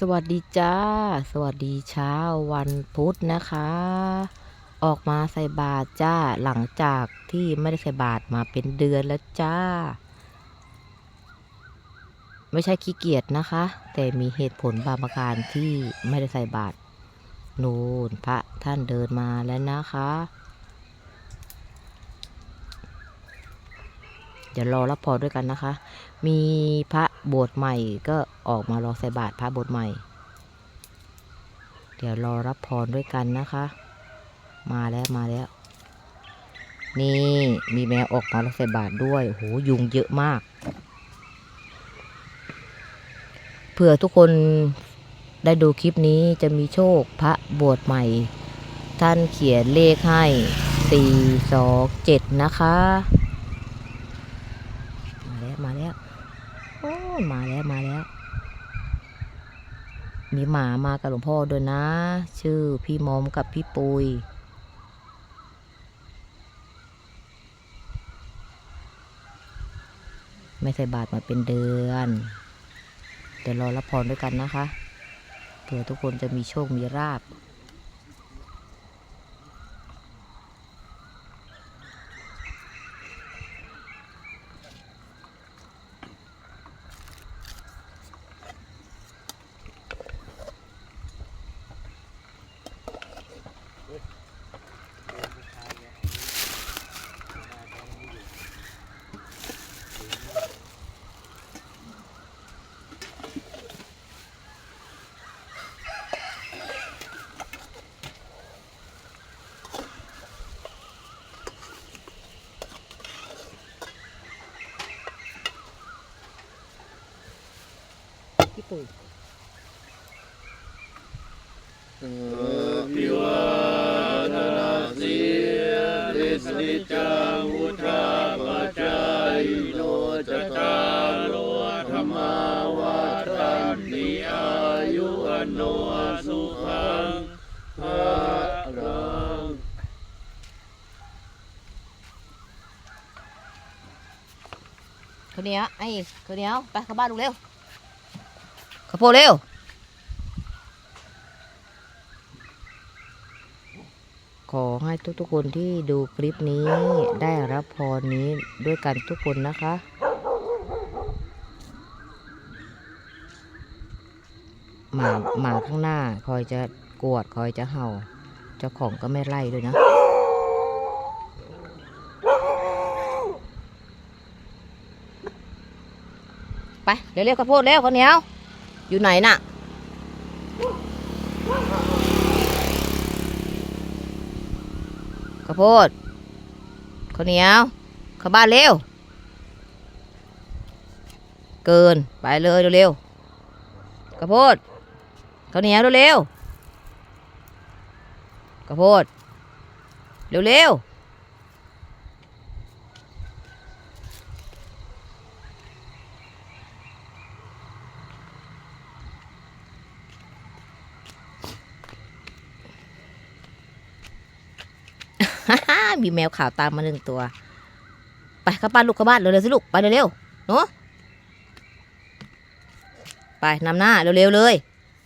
สวัสดีจ้า สวัสดีเช้าวันพุธนะคะ ออกมาใส่บาตรจ้าหลังจากที่ไม่ได้ใส่บาตรมาเป็นเดือนแล้วจ้า ไม่ใช่ขี้เกียจนะคะ แต่มีเหตุผลบางประการที่ไม่ได้ใส่บาตรนูนพระท่านเดินมาแล้วนะคะ เดี๋ยวรอรับพรด้วยกันนะคะ มีพระ โบสถ์ใหม่ก็ออกมารอใส่บาตรพระโบสถ์ใหม่ เดี๋ยวรอรับพรด้วยกันนะคะ มาแล้วมาแล้ว นี่มีแมวออกมารอใส่บาตรด้วยโหยุงเยอะมาก เผื่อทุกคนได้ดูคลิปนี้จะมีโชคพระโบสถ์ใหม่ ท่านเขียนเลขให้สี่สองเจ็ดนะคะ มาแล้วมาแล้ว โอ้มาแล้วมาแล้ว มีหมามากับหลวงพ่อด้วยนะ ชื่อพี่มอมกับพี่ปุยไม่ใส่บาตรมาเป็นเดือน เดี๋ยวรอรับพรด้วยกันนะคะ เผื่อทุกคนจะมีโชคมีราบ พี่ปุยพิวาทนาสีลิสนิจังวุธาปัจายโนจตารโลธรรมาวาทันติอายุวันโนสุขังภาลังข้าวเหนียวไอ้ข้าวเหนียวไปเข้าบ้านลูกเร็ว พเร็วขอให้ทุกๆคนที่ดูคลิปนี้ได้รับพรนี้ด้วยกันทุกคนนะคะ หมาหมาข้างหน้าคอยจะกวดคอยจะเห่า เจ้าของก็ไม่ไล่ด้วยนะไปเร็วๆข้าวโพดเร็วข้าวเหนียว อยู่ไหนน่ะ ข้าวโพดข้าวเหนียวเข้าบ้านเร็ว เกิน ไปเลยเร็วๆข้าวโพดข้าวเหนียวเร็วๆข้าวโพดเร็วๆ มีแมวขาวตามมาหนึ่งตัว ไปเข้าบ้านลูกเข้าบ้านเร็วๆสิลูกไปเร็วๆเนาะไปนำหน้าเร็วๆเลย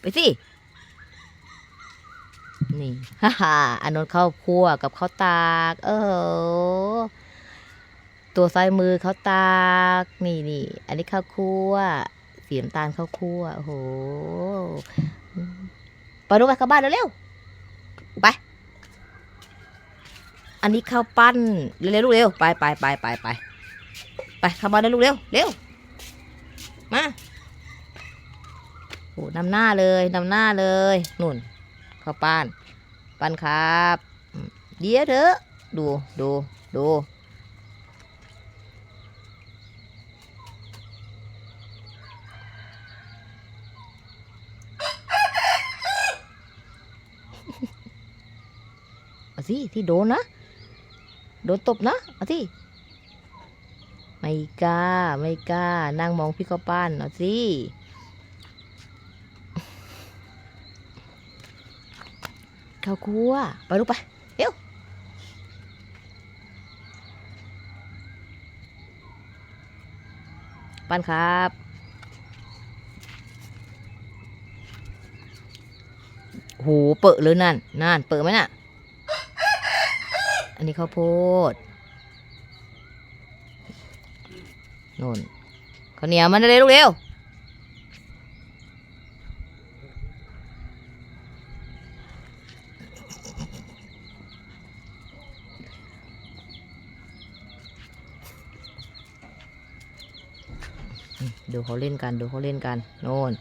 ไปสิ นี่ฮ่าฮ่าอันนนข้าคั่วกับข้าวตากเออตัวซ้ายมือข้าวตาก นี่นี่อันนี้ข้าวคั่วสีน้ำตาลข้าวคั่วโอ้โหไปดูไปเข้าบ้านเร็วๆ ไป อั นนี้ข้าวปั้น เร็วๆลูกเร็ว ไปไปไปไปไปไปข้ามาเลยลูกเร็วเร็ว มาโอ้นำหน้าเลยนำหน้าเลยนุ่นข้าวปั้น ปั้นครับ เดี๋ยวเถอะดูดูดูสิที่โดนนะ โดนตบนะเอาสิไม่กล้า ไม่กล้า นั่งมองพี่ข้าวปั้นเอาสิข้าวคั่วไปลูกไปเร็วปั้นครับโหเปอะเลยนั่น นั่น เปอะไหมน่ะ อันนี้ข้าวโพดโน่นข้าวเหนียวมันเร็วลูกเร็วดูเขาเล่นกัน ดูเขาเล่นกัน โน่น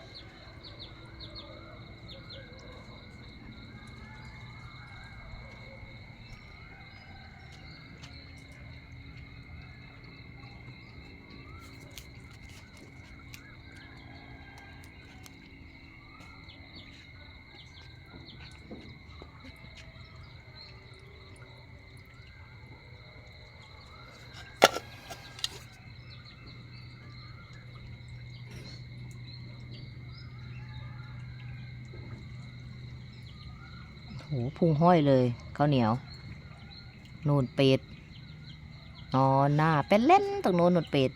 โหพุ่งห้อยเลยข้าวเหนียว นูนเป็ดนอนหน้าเป็นเล่นตรงโน้นนูนเป็ด